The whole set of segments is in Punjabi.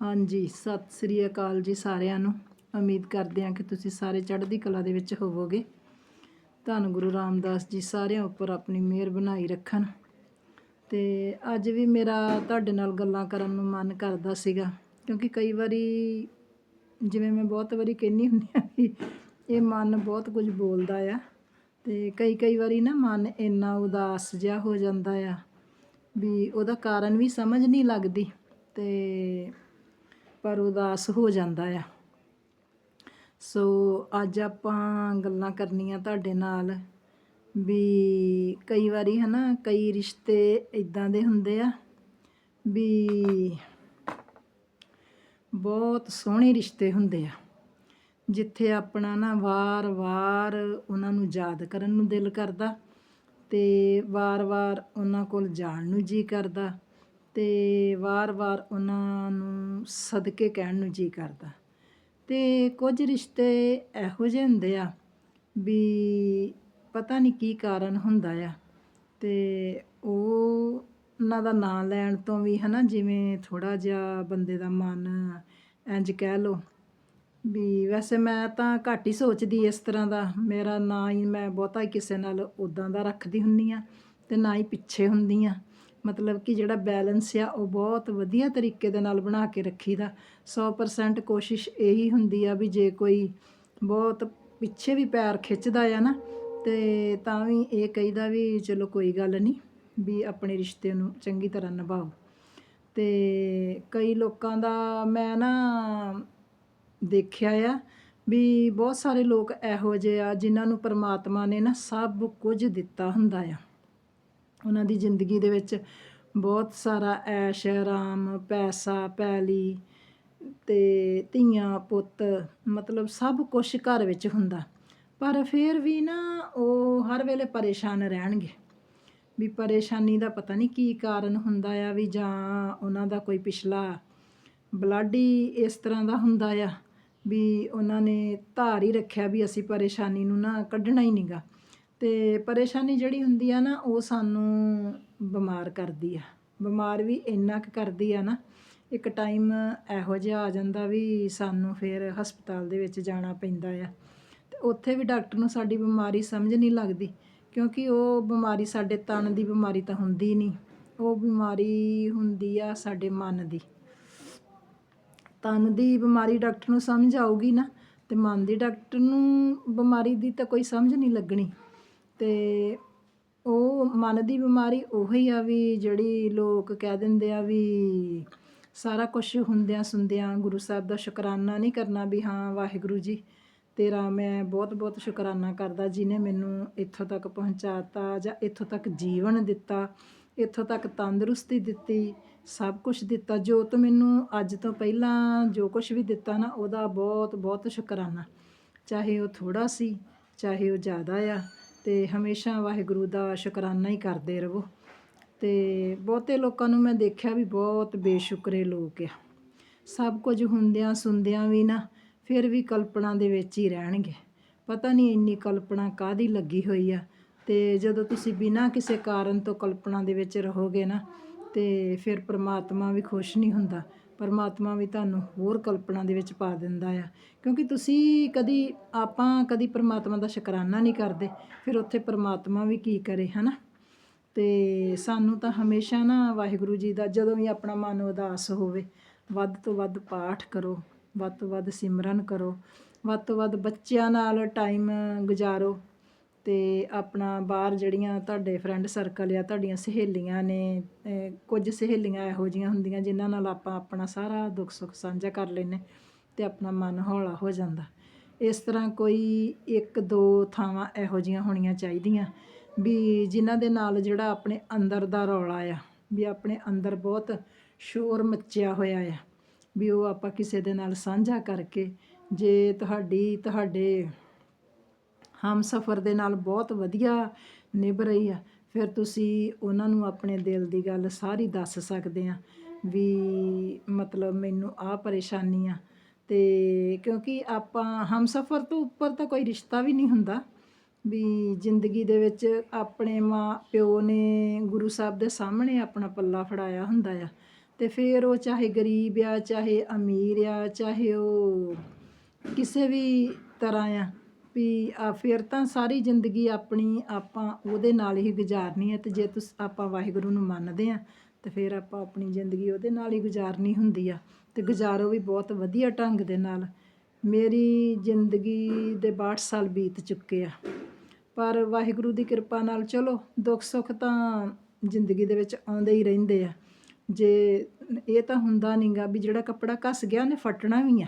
ਹਾਂਜੀ, ਸਤਿ ਸ੍ਰੀ ਅਕਾਲ ਜੀ ਸਾਰਿਆਂ ਨੂੰ। ਉਮੀਦ ਕਰਦੇ ਹਾਂ ਕਿ ਤੁਸੀਂ ਸਾਰੇ ਚੜ੍ਹਦੀ ਕਲਾ ਦੇ ਵਿੱਚ ਹੋਵੋਗੇ। ਧੰਨ ਗੁਰੂ ਰਾਮਦਾਸ ਜੀ ਸਾਰਿਆਂ ਉੱਪਰ ਆਪਣੀ ਮਿਹਰ ਬਣਾਈ ਰੱਖਣ। ਤੇ ਅੱਜ ਵੀ ਮੇਰਾ ਤੁਹਾਡੇ ਨਾਲ ਗੱਲਾਂ ਕਰਨ ਨੂੰ ਮਨ ਕਰਦਾ ਸੀਗਾ, ਕਿਉਂਕਿ ਕਈ ਵਾਰੀ ਜਿਵੇਂ ਮੈਂ ਬਹੁਤ ਵਾਰੀ ਕਹਿੰਦੀ ਹੁੰਦੀ ਆ ਕਿ ਇਹ ਮਨ ਬਹੁਤ ਕੁਝ ਬੋਲਦਾ ਆ ਤੇ ਕਈ ਕਈ ਵਾਰੀ ਨਾ ਮਨ ਇੰਨਾ ਉਦਾਸ ਜਿਹਾ ਹੋ ਜਾਂਦਾ ਆ ਵੀ ਉਹਦਾ ਕਾਰਨ ਵੀ ਸਮਝ ਨਹੀਂ ਲੱਗਦੀ ਤੇ ਪਰ ਉਦਾਸ ਹੋ ਜਾਂਦਾ ਆ। ਸੋ ਅੱਜ ਆਪਾਂ ਗੱਲਾਂ ਕਰਨੀਆਂ ਤੁਹਾਡੇ ਨਾਲ ਵੀ ਕਈ ਵਾਰੀ ਹਨਾ, ਕਈ ਰਿਸ਼ਤੇ ਇਦਾਂ ਦੇ ਹੁੰਦੇ ਆ ਵੀ ਬਹੁਤ ਸੋਹਣੇ ਰਿਸ਼ਤੇ ਹੁੰਦੇ ਆ, ਜਿੱਥੇ ਆਪਣਾ ਨਾ ਵਾਰ-ਵਾਰ ਉਹਨਾਂ ਨੂੰ ਯਾਦ ਕਰਨ ਨੂੰ ਦਿਲ ਕਰਦਾ ਤੇ ਵਾਰ-ਵਾਰ ਉਹਨਾਂ ਕੋਲ ਜਾਣ ਨੂੰ ਜੀ ਕਰਦਾ। ਅਤੇ ਵਾਰ-ਵਾਰ ਉਹਨਾਂ ਨੂੰ ਸਦਕੇ ਕਹਿਣ ਨੂੰ ਜੀਅ ਕਰਦਾ। ਅਤੇ ਕੁਝ ਰਿਸ਼ਤੇ ਇਹੋ ਜਿਹੇ ਹੁੰਦੇ ਆ ਵੀ ਪਤਾ ਨਹੀਂ ਕੀ ਕਾਰਨ ਹੁੰਦਾ ਆ ਅਤੇ ਉਹ ਉਹਨਾਂ ਦਾ ਨਾਂ ਲੈਣ ਤੋਂ ਵੀ ਹੈ ਨਾ ਜਿਵੇਂ ਥੋੜ੍ਹਾ ਜਿਹਾ ਬੰਦੇ ਦਾ ਮਨ ਇੰਝ ਕਹਿ ਲੋ ਵੀ ਵੈਸੇ ਮੈਂ ਤਾਂ ਘੱਟ ਹੀ ਸੋਚਦੀ ਇਸ ਤਰ੍ਹਾਂ ਦਾ, ਮੇਰਾ ਨਾਂ ਹੀ ਮੈਂ ਬਹੁਤਾ ਹੀ ਕਿਸੇ ਨਾਲ ਉੱਦਾਂ ਦਾ ਰੱਖਦੀ ਹੁੰਦੀ ਹਾਂ ਅਤੇ ਨਾ ਹੀ ਪਿੱਛੇ ਹੁੰਦੀ ਹਾਂ ਮਤਲਬ ਕਿ ਜਿਹੜਾ ਬੈਲੈਂਸ ਆ, ਉਹ ਬਹੁਤ ਵਧੀਆ ਤਰੀਕੇ ਦੇ ਨਾਲ ਬਣਾ ਕੇ ਰੱਖੀਦਾ। 100% ਕੋਸ਼ਿਸ਼ ਇਹੀ ਹੁੰਦੀ ਆ ਵੀ ਜੇ ਕੋਈ ਬਹੁਤ ਪਿੱਛੇ ਵੀ ਪੈਰ ਖਿੱਚਦਾ ਆ ਨਾ, ਤੇ ਤਾਂ ਵੀ ਇਹ ਕਹੀਦਾ ਵੀ ਚਲੋ ਕੋਈ ਗੱਲ ਨਹੀਂ, ਵੀ ਆਪਣੇ ਰਿਸ਼ਤੇ ਨੂੰ ਚੰਗੀ ਤਰ੍ਹਾਂ ਨਿਭਾਓ। ਤੇ ਕਈ ਲੋਕਾਂ ਦਾ ਮੈਂ ਨਾ ਦੇਖਿਆ ਆ ਵੀ ਬਹੁਤ ਸਾਰੇ ਲੋਕ ਇਹੋ ਜਿਹੇ ਆ ਜਿਨ੍ਹਾਂ ਨੂੰ ਪਰਮਾਤਮਾ ਨੇ ਨਾ ਸਭ ਕੁਝ ਦਿੱਤਾ ਹੁੰਦਾ ਆ। ਉਹਨਾਂ ਦੀ ਜ਼ਿੰਦਗੀ ਦੇ ਵਿੱਚ ਬਹੁਤ ਸਾਰਾ ਐਸ਼ ਆਰਾਮ ਪੈਸਾ, ਪੈਲੀ ਤੇ ਧੀਆਂ, ਪੁੱਤ, ਮਤਲਬ ਸਭ ਕੁਝ ਘਰ ਵਿੱਚ ਹੁੰਦਾ। ਪਰ ਫਿਰ ਵੀ ਨਾ ਉਹ ਹਰ ਵੇਲੇ ਪਰੇਸ਼ਾਨ ਰਹਿਣਗੇ। ਵੀ ਪਰੇਸ਼ਾਨੀ ਦਾ ਪਤਾ ਨਹੀਂ ਕੀ ਕਾਰਨ ਹੁੰਦਾ ਆ ਵੀ ਜਾਂ ਉਹਨਾਂ ਦਾ ਕੋਈ ਪਿਛਲਾ ਬਲੱਡ ਹੀ ਇਸ ਤਰ੍ਹਾਂ ਦਾ ਹੁੰਦਾ ਆ ਵੀ ਉਹਨਾਂ ਨੇ ਧਾਰ ਹੀ ਰੱਖਿਆ ਵੀ ਅਸੀਂ ਪਰੇਸ਼ਾਨੀ ਨੂੰ ਨਾ ਕੱਢਣਾ ਹੀ ਨਹੀਂਗਾ ਅਤੇ ਪਰੇਸ਼ਾਨੀ ਜਿਹੜੀ ਹੁੰਦੀ ਆ ਨਾ, ਉਹ ਸਾਨੂੰ ਬਿਮਾਰ ਕਰਦੀ ਆ। ਬਿਮਾਰ ਵੀ ਇੰਨਾ ਕੁ ਕਰਦੀ ਆ ਨਾ, ਇੱਕ ਟਾਈਮ ਇਹੋ ਜਿਹਾ ਆ ਜਾਂਦਾ ਵੀ ਸਾਨੂੰ ਫਿਰ ਹਸਪਤਾਲ ਦੇ ਵਿੱਚ ਜਾਣਾ ਪੈਂਦਾ ਆ। ਅਤੇ ਉੱਥੇ ਵੀ ਡਾਕਟਰ ਨੂੰ ਸਾਡੀ ਬਿਮਾਰੀ ਸਮਝ ਨਹੀਂ ਲੱਗਦੀ, ਕਿਉਂਕਿ ਉਹ ਬਿਮਾਰੀ ਸਾਡੇ ਤਨ ਦੀ ਬਿਮਾਰੀ ਤਾਂ ਹੁੰਦੀ ਨਹੀਂ। ਉਹ ਬਿਮਾਰੀ ਹੁੰਦੀ ਆ ਸਾਡੇ ਮਨ ਦੀ। ਤਨ ਦੀ ਬਿਮਾਰੀ ਡਾਕਟਰ ਨੂੰ ਸਮਝ ਆਊਗੀ ਨਾ ਅਤੇ ਮਨ ਦੀ ਡਾਕਟਰ ਨੂੰ ਬਿਮਾਰੀ ਦੀ ਤਾਂ ਕੋਈ ਸਮਝ ਨਹੀਂ ਲੱਗਣੀ। ਅਤੇ ਉਹ ਮਨ ਦੀ ਬਿਮਾਰੀ ਉਹੀ ਆ ਵੀ ਜਿਹੜੀ ਲੋਕ ਕਹਿ ਦਿੰਦੇ ਆ ਵੀ ਸਾਰਾ ਕੁਛ ਹੁੰਦਿਆਂ ਸੁੰਦਿਆਂ ਗੁਰੂ ਸਾਹਿਬ ਦਾ ਸ਼ੁਕਰਾਨਾ ਨਹੀਂ ਕਰਨਾ ਵੀ ਹਾਂ ਵਾਹਿਗੁਰੂ ਜੀ, ਤੇਰਾ ਮੈਂ ਬਹੁਤ ਬਹੁਤ ਸ਼ੁਕਰਾਨਾ ਕਰਦਾ ਜਿਹਨੇ ਮੈਨੂੰ ਇੱਥੋਂ ਤੱਕ ਪਹੁੰਚਾਤਾ ਜਾਂ ਇੱਥੋਂ ਤੱਕ ਜੀਵਨ ਦਿੱਤਾ, ਇੱਥੋਂ ਤੱਕ ਤੰਦਰੁਸਤੀ ਦਿੱਤੀ, ਸਭ ਕੁਝ ਦਿੱਤਾ, ਜੋ ਤੂੰ ਮੈਨੂੰ ਅੱਜ ਤੋਂ ਪਹਿਲਾਂ ਜੋ ਕੁਝ ਵੀ ਦਿੱਤਾ ਨਾ ਉਹਦਾ ਬਹੁਤ ਬਹੁਤ ਸ਼ੁਕਰਾਨਾ। ਚਾਹੇ ਉਹ ਥੋੜਾ ਸੀ, ਚਾਹੇ ਉਹ ਜ਼ਿਆਦਾ ਆ ਤੇ ਹਮੇਸ਼ਾ ਵਾਹਿਗੁਰੂ ਦਾ ਸ਼ੁਕਰਾਨਾ ਹੀ ਕਰਦੇ ਰਹੋ। ਤੇ ਬਹੁਤੇ ਲੋਕਾਂ ਨੂੰ ਮੈਂ ਦੇਖਿਆ ਵੀ ਬਹੁਤ ਬੇਸ਼ੁਕਰੇ ਲੋਕ ਆ। ਸਭ ਕੁਝ ਹੁੰਦਿਆਂ ਸੁਣਦਿਆਂ ਵੀ ਨਾ ਫਿਰ ਵੀ ਕਲਪਨਾ ਦੇ ਵਿੱਚ ਹੀ ਰਹਿਣਗੇ। ਪਤਾ ਨਹੀਂ ਇੰਨੀ ਕਲਪਨਾ ਕਾਦੀ ਲੱਗੀ ਹੋਈ ਆ। ਤੇ ਜਦੋਂ ਤੁਸੀਂ ਬਿਨਾਂ ਕਿਸੇ ਕਾਰਨ ਤੋਂ ਕਲਪਨਾ ਦੇ ਵਿੱਚ ਰਹੋਗੇ ਨਾ, ਤੇ ਫਿਰ ਪ੍ਰਮਾਤਮਾ ਵੀ ਖੁਸ਼ ਨਹੀਂ ਹੁੰਦਾ। ਪਰਮਾਤਮਾ ਵੀ ਤੁਹਾਨੂੰ ਹੋਰ ਕਲਪਨਾ ਦੇ ਵਿੱਚ ਪਾ ਦਿੰਦਾ ਆ। ਕਿਉਂਕਿ ਤੁਸੀਂ ਕਦੀ, ਆਪਾਂ ਕਦੀ ਪਰਮਾਤਮਾ ਦਾ ਸ਼ੁਕਰਾਨਾ ਨਹੀਂ ਕਰਦੇ, ਫਿਰ ਉੱਥੇ ਪਰਮਾਤਮਾ ਵੀ ਕੀ ਕਰੇ, ਹਨਾ? ਤੇ ਸਾਨੂੰ ਤਾਂ ਹਮੇਸ਼ਾ ਨਾ ਵਾਹਿਗੁਰੂ ਜੀ ਦਾ ਜਦੋਂ ਵੀ ਆਪਣਾ ਮਨ ਉਦਾਸ ਹੋਵੇ, ਵੱਧ ਤੋਂ ਵੱਧ ਪਾਠ ਕਰੋ, ਵੱਧ ਤੋਂ ਵੱਧ ਸਿਮਰਨ ਕਰੋ, ਵੱਧ ਤੋਂ ਵੱਧ ਬੱਚਿਆਂ ਨਾਲ ਟਾਈਮ ਗੁਜ਼ਾਰੋ ਅਤੇ ਆਪਣਾ ਬਾਹਰ ਜਿਹੜੀਆਂ ਤੁਹਾਡੇ ਫਰੈਂਡ ਸਰਕਲ ਆ ਤੁਹਾਡੀਆਂ ਸਹੇਲੀਆਂ ਨੇ ਕੁਝ ਸਹੇਲੀਆਂ ਇਹੋ ਜਿਹੀਆਂ ਹੁੰਦੀਆਂ ਜਿਨ੍ਹਾਂ ਨਾਲ ਆਪਾਂ ਆਪਣਾ ਸਾਰਾ ਦੁੱਖ ਸੁੱਖ ਸਾਂਝਾ ਕਰ ਲੈਂਦੇ ਅਤੇ ਆਪਣਾ ਮਨ ਹੌਲਾ ਹੋ ਜਾਂਦਾ। ਇਸ ਤਰ੍ਹਾਂ ਕੋਈ ਇੱਕ ਦੋ ਥਾਵਾਂ ਇਹੋ ਜਿਹੀਆਂ ਹੋਣੀਆਂ ਚਾਹੀਦੀਆਂ ਵੀ ਜਿਨ੍ਹਾਂ ਦੇ ਨਾਲ ਜਿਹੜਾ ਆਪਣੇ ਅੰਦਰ ਦਾ ਰੌਲਾ ਆ, ਵੀ ਆਪਣੇ ਅੰਦਰ ਬਹੁਤ ਸ਼ੋਰ ਮੱਚਿਆ ਹੋਇਆ ਆ, ਵੀ ਉਹ ਆਪਾਂ ਕਿਸੇ ਦੇ ਨਾਲ ਸਾਂਝਾ ਕਰਕੇ ਜੇ ਤੁਹਾਡੀ, ਤੁਹਾਡੇ ਹਮ ਸਫਰ ਦੇ ਨਾਲ ਬਹੁਤ ਵਧੀਆ ਨਿਭ ਰਹੀ ਆ। ਫਿਰ ਤੁਸੀਂ ਉਹਨਾਂ ਨੂੰ ਆਪਣੇ ਦਿਲ ਦੀ ਗੱਲ ਸਾਰੀ ਦੱਸ ਸਕਦੇ ਆ ਵੀ ਮਤਲਬ ਮੈਨੂੰ ਆਹ ਪਰੇਸ਼ਾਨੀ ਆ। ਤੇ ਕਿਉਂਕਿ ਆਪਾਂ ਹਮ ਸਫਰ ਤੋਂ ਉੱਪਰ ਤਾਂ ਕੋਈ ਰਿਸ਼ਤਾ ਵੀ ਨਹੀਂ ਹੁੰਦਾ। ਵੀ ਜ਼ਿੰਦਗੀ ਦੇ ਵਿੱਚ ਆਪਣੇ ਮਾਂ ਪਿਓ ਨੇ ਗੁਰੂ ਸਾਹਿਬ ਦੇ ਸਾਹਮਣੇ ਆਪਣਾ ਪੱਲਾ ਫੜਾਇਆ ਹੁੰਦਾ ਆ। ਤੇ ਫਿਰ ਉਹ ਚਾਹੇ ਗਰੀਬ ਆ, ਚਾਹੇ ਅਮੀਰ ਆ, ਚਾਹੇ ਉਹ ਕਿਸੇ ਵੀ ਤਰ੍ਹਾਂ ਆ ਵੀ ਫਿਰ ਤਾਂ ਸਾਰੀ ਜ਼ਿੰਦਗੀ ਆਪਣੀ ਆਪਾਂ ਉਹਦੇ ਨਾਲ ਹੀ ਗੁਜ਼ਾਰਨੀ ਹੈ ਤੇ ਜੇ ਤੁਸ, ਆਪਾਂ ਵਾਹਿਗੁਰੂ ਨੂੰ ਮੰਨਦੇ ਆ ਤੇ ਫਿਰ ਆਪਾਂ ਆਪਣੀ ਜ਼ਿੰਦਗੀ ਉਹਦੇ ਨਾਲ ਹੀ ਗੁਜ਼ਾਰਨੀ ਹੁੰਦੀ ਆ ਤੇ ਗੁਜ਼ਾਰੋ ਵੀ ਬਹੁਤ ਵਧੀਆ ਢੰਗ ਦੇ ਨਾਲ। ਮੇਰੀ ਜ਼ਿੰਦਗੀ ਦੇ 62 ਸਾਲ ਬੀਤ ਚੁੱਕੇ ਆ, ਪਰ ਵਾਹਿਗੁਰੂ ਦੀ ਕਿਰਪਾ ਨਾਲ ਚਲੋ ਦੁੱਖ ਸੁੱਖ ਤਾਂ ਜ਼ਿੰਦਗੀ ਦੇ ਵਿੱਚ ਆਉਂਦੇ ਹੀ ਰਹਿੰਦੇ ਆ। ਜੇ, ਇਹ ਤਾਂ ਹੁੰਦਾ ਨਹੀਂਗਾ ਵੀ ਜਿਹੜਾ ਕੱਪੜਾ ਘਸ ਗਿਆ ਉਹਨੇ ਫਟਣਾ ਵੀ ਆ।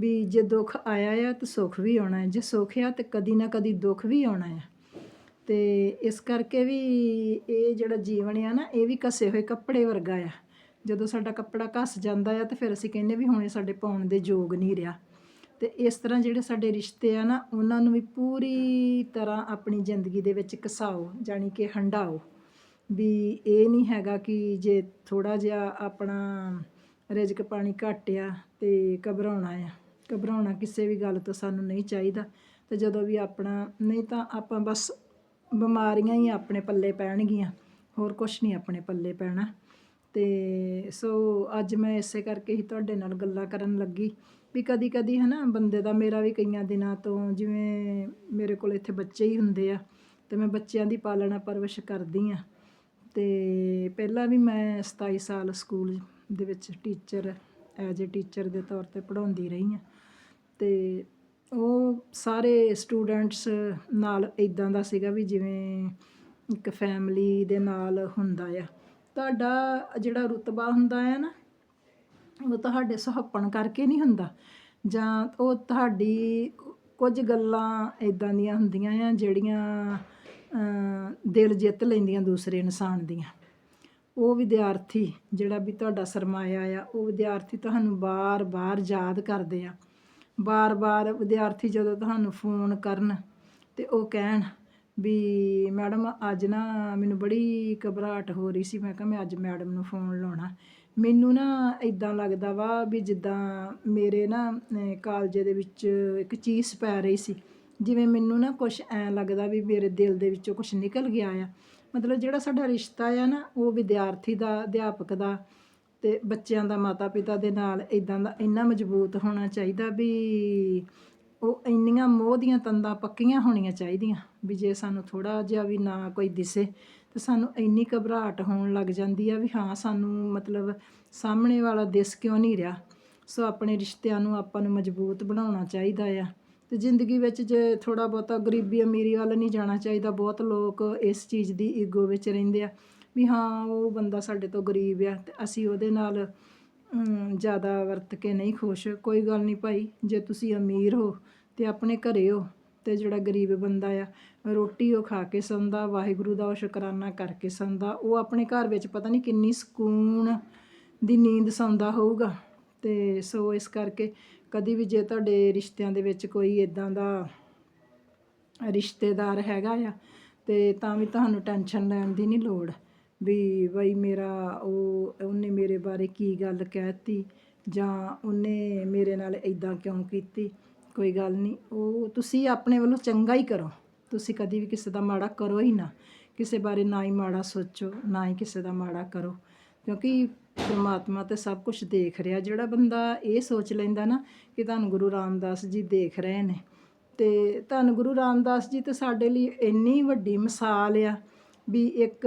ਵੀ ਜੇ ਦੁੱਖ ਆਇਆ ਆ ਤਾਂ ਸੁੱਖ ਵੀ ਆਉਣਾ ਹੈ, ਜੇ ਸੁੱਖ ਆ ਤਾਂ ਕਦੀ ਨਾ ਕਦੀ ਦੁੱਖ ਵੀ ਆਉਣਾ ਆ ਤੇ ਇਸ ਕਰਕੇ ਵੀ ਇਹ ਜਿਹੜਾ ਜੀਵਨ ਆ ਨਾ, ਇਹ ਵੀ ਘਸੇ ਹੋਏ ਕੱਪੜੇ ਵਰਗਾ ਆ। ਜਦੋਂ ਸਾਡਾ ਕੱਪੜਾ ਘਸ ਜਾਂਦਾ ਆ ਤਾਂ ਫਿਰ ਅਸੀਂ ਕਹਿੰਦੇ ਵੀ ਹੁਣ ਇਹ ਸਾਡੇ ਪਾਉਣ ਦੇ ਯੋਗ ਨਹੀਂ ਰਿਹਾ। ਤੇ ਇਸ ਤਰ੍ਹਾਂ ਜਿਹੜੇ ਸਾਡੇ ਰਿਸ਼ਤੇ ਆ ਨਾ, ਉਹਨਾਂ ਨੂੰ ਵੀ ਪੂਰੀ ਤਰ੍ਹਾਂ ਆਪਣੀ ਜ਼ਿੰਦਗੀ ਦੇ ਵਿੱਚ ਘਸਾਓ, ਜਾਣੀ ਕਿ ਹੰਡਾਓ। ਵੀ ਇਹ ਨਹੀਂ ਹੈਗਾ ਕਿ ਜੇ ਥੋੜਾ ਜਿਹਾ ਆਪਣਾ ਰਿਜ਼ਕ ਪਾਣੀ ਘੱਟ ਆ ਤੇ ਘਬਰਾਉਣਾ ਆ। ਘਬਰਾਉਣਾ ਕਿਸੇ ਵੀ ਗੱਲ ਤੋਂ ਸਾਨੂੰ ਨਹੀਂ ਚਾਹੀਦਾ। ਤੇ ਜਦੋਂ ਵੀ ਆਪਣਾ, ਨਹੀਂ ਤਾਂ ਆਪਾਂ ਬਸ ਬਿਮਾਰੀਆਂ ਹੀ ਆਪਣੇ ਪੱਲੇ ਪੈਣਗੀਆਂ। ਹੋਰ ਕੁਝ ਨਹੀਂ ਆਪਣੇ ਪੱਲੇ ਪੈਣਾ। ਤੇ ਸੋ ਅੱਜ ਮੈਂ ਇਸੇ ਕਰਕੇ ਹੀ ਤੁਹਾਡੇ ਨਾਲ ਗੱਲਾਂ ਕਰਨ ਲੱਗੀ ਵੀ ਕਦੀ ਕਦੀ ਹੈ ਨਾ ਬੰਦੇ ਦਾ ਮੇਰਾ ਵੀ ਕਈਆਂ ਦਿਨਾਂ ਤੋਂ ਜਿਵੇਂ ਮੇਰੇ ਕੋਲ ਇੱਥੇ ਬੱਚੇ ਹੀ ਹੁੰਦੇ ਆ, ਤੇ ਮੈਂ ਬੱਚਿਆਂ ਦੀ ਪਾਲਣਾ ਪਰਵਰਿਸ਼ ਕਰਦੀ ਆ। ਤੇ ਪਹਿਲਾਂ ਵੀ ਮੈਂ 27 ਸਾਲ ਸਕੂਲ ਦੇ ਵਿੱਚ ਟੀਚਰ, ਐਜ਼ ਅ ਟੀਚਰ ਦੇ ਤੌਰ ਤੇ ਪੜ੍ਹਾਉਂਦੀ ਰਹੀ ਆ। ਤੇ ਉਹ ਸਾਰੇ ਸਟੂਡੈਂਟਸ ਨਾਲ ਇੱਦਾਂ ਦਾ ਸੀਗਾ ਵੀ ਜਿਵੇਂ ਇੱਕ ਫੈਮਲੀ ਦੇ ਨਾਲ ਹੁੰਦਾ ਆ। ਤੁਹਾਡਾ ਜਿਹੜਾ ਰੁਤਬਾ ਹੁੰਦਾ ਹੈ ਨਾ, ਉਹ ਤੁਹਾਡੇ ਸੁਹੱਪਣ ਕਰਕੇ ਨਹੀਂ ਹੁੰਦਾ? ਜਾਂ ਉਹ ਤੁਹਾਡੀ ਕੁਝ ਗੱਲਾਂ ਇਦਾਂ ਦੀਆਂ ਹੁੰਦੀਆਂ ਆ ਜਿਹੜੀਆਂ ਦਿਲ ਜਿੱਤ ਲੈਂਦੀਆਂ ਦੂਸਰੇ ਇਨਸਾਨ ਦੀਆਂ? ਉਹ ਵਿਦਿਆਰਥੀ ਜਿਹੜਾ ਵੀ ਤੁਹਾਡਾ ਸਰਮਾਇਆ ਆ, ਉਹ ਵਿਦਿਆਰਥੀ ਤੁਹਾਨੂੰ ਬਾਰ-ਬਾਰ ਯਾਦ ਕਰਦੇ ਆ। ਬਾਰ-ਬਾਰ ਵਿਦਿਆਰਥੀ ਜਦੋਂ ਤੁਹਾਨੂੰ ਫੋਨ ਕਰਨ ਤੇ ਉਹ ਕਹਿਣ ਵੀ ਮੈਡਮ ਅੱਜ ਨਾ ਮੈਨੂੰ ਬੜੀ ਘਬਰਾਹਟ ਹੋ ਰਹੀ ਸੀ। ਮੈਂ ਕਿਹਾ ਮੈਂ ਅੱਜ ਮੈਡਮ ਨੂੰ ਫੋਨ ਲਾਉਣਾ। ਮੈਨੂੰ ਨਾ ਇੱਦਾਂ ਲੱਗਦਾ ਵਾ ਵੀ ਜਿੱਦਾਂ ਮੇਰੇ ਨਾ ਕਾਲਜ ਦੇ ਵਿੱਚ ਇੱਕ ਚੀਜ਼ ਪੈ ਰਹੀ ਸੀ। ਜਿਵੇਂ ਮੈਨੂੰ ਨਾ ਕੁਛ ਐਂ ਲੱਗਦਾ ਵੀ ਮੇਰੇ ਦਿਲ ਦੇ ਵਿੱਚੋਂ ਕੁਛ ਨਿਕਲ ਗਿਆ ਆ। ਮਤਲਬ ਜਿਹੜਾ ਸਾਡਾ ਰਿਸ਼ਤਾ ਆ ਨਾ, ਉਹ ਵਿਦਿਆਰਥੀ ਦਾ, ਅਧਿਆਪਕ ਦਾ ਤੇ ਬੱਚਿਆਂ ਦਾ ਮਾਤਾ ਪਿਤਾ ਦੇ ਨਾਲ ਇਦਾਂ ਦਾ ਇੰਨਾ ਮਜ਼ਬੂਤ ਹੋਣਾ ਚਾਹੀਦਾ ਵੀ ਉਹ ਇੰਨੀਆਂ ਮੋਹ ਦੀਆਂ ਤੰਦਾਂ ਪੱਕੀਆਂ ਹੋਣੀਆਂ ਚਾਹੀਦੀਆਂ ਵੀ ਜੇ ਸਾਨੂੰ ਥੋੜਾ ਜਿਹਾ ਵੀ ਨਾ ਕੋਈ ਦਿਸੇ ਤੇ ਸਾਨੂੰ ਇੰਨੀ ਘਬਰਾਹਟ ਹੋਣ ਲੱਗ ਜਾਂਦੀ ਆ ਵੀ ਹਾਂ, ਸਾਨੂੰ ਮਤਲਬ ਸਾਹਮਣੇ ਵਾਲਾ ਦਿਸ ਕਿਉਂ ਨਹੀਂ ਰਿਹਾ। ਸੋ ਆਪਣੇ ਰਿਸ਼ਤਿਆਂ ਨੂੰ ਆਪਾਂ ਨੂੰ ਮਜ਼ਬੂਤ ਬਣਾਉਣਾ ਚਾਹੀਦਾ ਆ। ਤੇ ਜ਼ਿੰਦਗੀ ਵਿੱਚ ਜੇ ਥੋੜਾ ਬਹੁਤਾ ਗਰੀਬੀ ਅਮੀਰੀ ਵੱਲ ਨਹੀਂ ਜਾਣਾ ਚਾਹੀਦਾ, ਬਹੁਤ ਲੋਕ ਇਸ ਚੀਜ਼ ਦੀ ਈਗੋ ਵਿੱਚ ਰਹਿੰਦੇ ਆ। ਵੀ ਹਾਂ, ਉਹ ਬੰਦਾ ਸਾਡੇ ਤੋਂ ਗਰੀਬ ਆ ਤੇ ਅਸੀਂ ਉਹਦੇ ਨਾਲ ਜ਼ਿਆਦਾ ਵਰਤ ਕੇ ਨਹੀਂ ਖੁਸ਼। ਕੋਈ ਗੱਲ ਨਹੀਂ ਭਾਈ, ਜੇ ਤੁਸੀਂ ਅਮੀਰ ਹੋ ਤੇ ਆਪਣੇ ਘਰੇ ਹੋ ਤੇ ਜਿਹੜਾ ਗਰੀਬ ਬੰਦਾ ਆ, ਰੋਟੀ ਉਹ ਖਾ ਕੇ ਸੌਂਦਾ, ਵਾਹਿਗੁਰੂ ਦਾ ਉਹ ਸ਼ੁਕਰਾਨਾ ਕਰਕੇ ਸੌਂਦਾ, ਉਹ ਆਪਣੇ ਘਰ ਵਿੱਚ ਪਤਾ ਨਹੀਂ ਕਿੰਨੀ ਸਕੂਨ ਦੀ ਨੀਂਦ ਸੌਂਦਾ ਹੋਊਗਾ। ਤੇ ਸੋ ਇਸ ਕਰਕੇ ਕਦੀ ਵੀ ਜੇ ਤੁਹਾਡੇ ਰਿਸ਼ਤਿਆਂ ਦੇ ਵਿੱਚ ਕੋਈ ਇਦਾਂ ਦਾ ਰਿਸ਼ਤੇਦਾਰ ਹੈਗਾ ਆ ਤੇ ਤਾਂ ਵੀ ਤੁਹਾਨੂੰ ਟੈਨਸ਼ਨ ਲੈਣ ਦੀ ਨਹੀਂ ਲੋੜ। ਵੀ ਬਈ ਮੇਰਾ ਉਹ, ਉਹਨੇ ਮੇਰੇ ਬਾਰੇ ਕੀ ਗੱਲ ਕਹਿ ਤੀ ਜਾਂ ਉਹਨੇ ਮੇਰੇ ਨਾਲ ਇੱਦਾਂ ਕਿਉਂ ਕੀਤੀ? ਕੋਈ ਗੱਲ ਨਹੀਂ। ਉਹ ਤੁਸੀਂ ਆਪਣੇ ਵੱਲੋਂ ਚੰਗਾ ਹੀ ਕਰੋ। ਤੁਸੀਂ ਕਦੀ ਵੀ ਕਿਸੇ ਦਾ ਮਾੜਾ ਕਰੋ ਹੀ ਨਾ। ਕਿਸੇ ਬਾਰੇ ਨਾ ਹੀ ਮਾੜਾ ਸੋਚੋ, ਨਾ ਹੀ ਕਿਸੇ ਦਾ ਮਾੜਾ ਕਰੋ। ਕਿਉਂਕਿ ਪਰਮਾਤਮਾ ਤੇ ਸਭ ਕੁਝ ਦੇਖ ਰਿਹਾ। ਜਿਹੜਾ ਬੰਦਾ ਇਹ ਸੋਚ ਲੈਂਦਾ ਨਾ ਕਿ ਤੁਹਾਨੂੰ ਗੁਰੂ ਰਾਮਦਾਸ ਜੀ ਦੇਖ ਰਹੇ ਨੇ। ਤੇ ਧੰਨ ਗੁਰੂ ਰਾਮਦਾਸ ਜੀ ਤੇ ਸਾਡੇ ਲਈ ਇੰਨੀ ਵੱਡੀ ਮਿਸਾਲ ਆ ਵੀ ਇੱਕ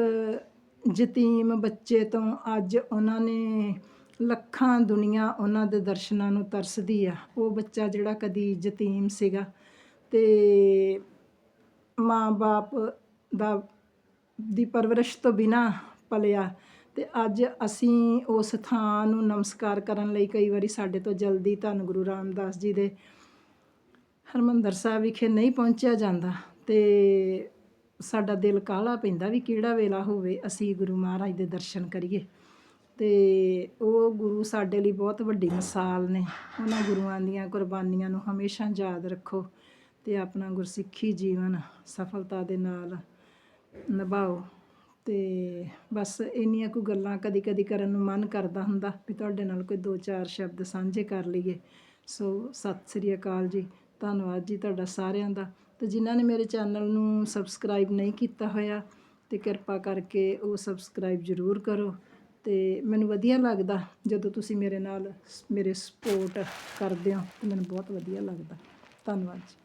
ਯਤੀਮ ਬੱਚੇ ਤੋਂ ਅੱਜ ਉਹਨਾਂ ਨੇ ਲੱਖਾਂ ਦੁਨੀਆ ਉਹਨਾਂ ਦੇ ਦਰਸ਼ਨਾਂ ਨੂੰ ਤਰਸਦੀ ਆ। ਉਹ ਬੱਚਾ ਜਿਹੜਾ ਕਦੀ ਯਤੀਮ ਸੀਗਾ ਤੇ ਮਾਂ-ਬਾਪ ਦਾ ਦੀ ਪਰਵਰਿਸ਼ ਤੋਂ ਬਿਨਾ ਪਲਿਆ ਤੇ ਅੱਜ ਅਸੀਂ ਉਸ ਥਾਂ ਨੂੰ ਨਮਸਕਾਰ ਕਰਨ ਲਈ ਕਈ ਵਾਰੀ ਸਾਡੇ ਤੋਂ ਜਲਦੀ ਧੰਨ ਗੁਰੂ ਰਾਮਦਾਸ ਜੀ ਦੇ ਹਰਮੰਦਰ ਸਾਹਿਬ ਵਿਖੇ ਨਹੀਂ ਪਹੁੰਚਿਆ ਜਾਂਦਾ ਤੇ ਸਾਡਾ ਦਿਲ ਕਾਹਲਾ ਪੈਂਦਾ ਵੀ ਕਿਹੜਾ ਵੇਲਾ ਹੋਵੇ ਅਸੀਂ ਗੁਰੂ ਮਹਾਰਾਜ ਦੇ ਦਰਸ਼ਨ ਕਰੀਏ। ਤੇ ਉਹ ਗੁਰੂ ਸਾਡੇ ਲਈ ਬਹੁਤ ਵੱਡੀ ਮਿਸਾਲ ਨੇ। ਉਹਨਾਂ ਗੁਰੂਆਂ ਦੀਆਂ ਕੁਰਬਾਨੀਆਂ ਨੂੰ ਹਮੇਸ਼ਾ ਯਾਦ ਰੱਖੋ ਤੇ ਆਪਣਾ ਗੁਰਸਿੱਖੀ ਜੀਵਨ ਸਫਲਤਾ ਦੇ ਨਾਲ ਨਿਭਾਓ। ਤੇ ਬਸ ਇੰਨੀਆਂ ਕੁ ਗੱਲਾਂ ਕਦੀ ਕਦੀ ਕਰਨ ਨੂੰ ਮਨ ਕਰਦਾ ਹੁੰਦਾ ਵੀ ਤੁਹਾਡੇ ਨਾਲ ਕੋਈ ਦੋ ਚਾਰ ਸ਼ਬਦ ਸਾਂਝੇ ਕਰ ਲਈਏ। ਸੋ ਸਤਿ ਸ੍ਰੀ ਅਕਾਲ ਜੀ। ਧੰਨਵਾਦ ਜੀ ਤੁਹਾਡਾ ਸਾਰਿਆਂ ਦਾ। ਤੇ ਜਿਨ੍ਹਾਂ ਨੇ ਮੇਰੇ ਚੈਨਲ ਨੂੰ ਸਬਸਕ੍ਰਾਈਬ ਨਹੀਂ ਕੀਤਾ ਹੋਇਆ, ਤੇ ਕਿਰਪਾ ਕਰਕੇ ਉਹ ਸਬਸਕ੍ਰਾਈਬ ਜ਼ਰੂਰ ਕਰੋ। ਤੇ ਮੈਨੂੰ ਵਧੀਆ ਲੱਗਦਾ ਜਦੋਂ ਤੁਸੀਂ ਮੇਰੇ ਨਾਲ ਮੇਰੇ ਸਪੋਰਟ ਕਰਦੇ ਹੋ, ਤੇ ਮੈਨੂੰ ਬਹੁਤ ਵਧੀਆ ਲੱਗਦਾ। ਧੰਨਵਾਦ ਜੀ।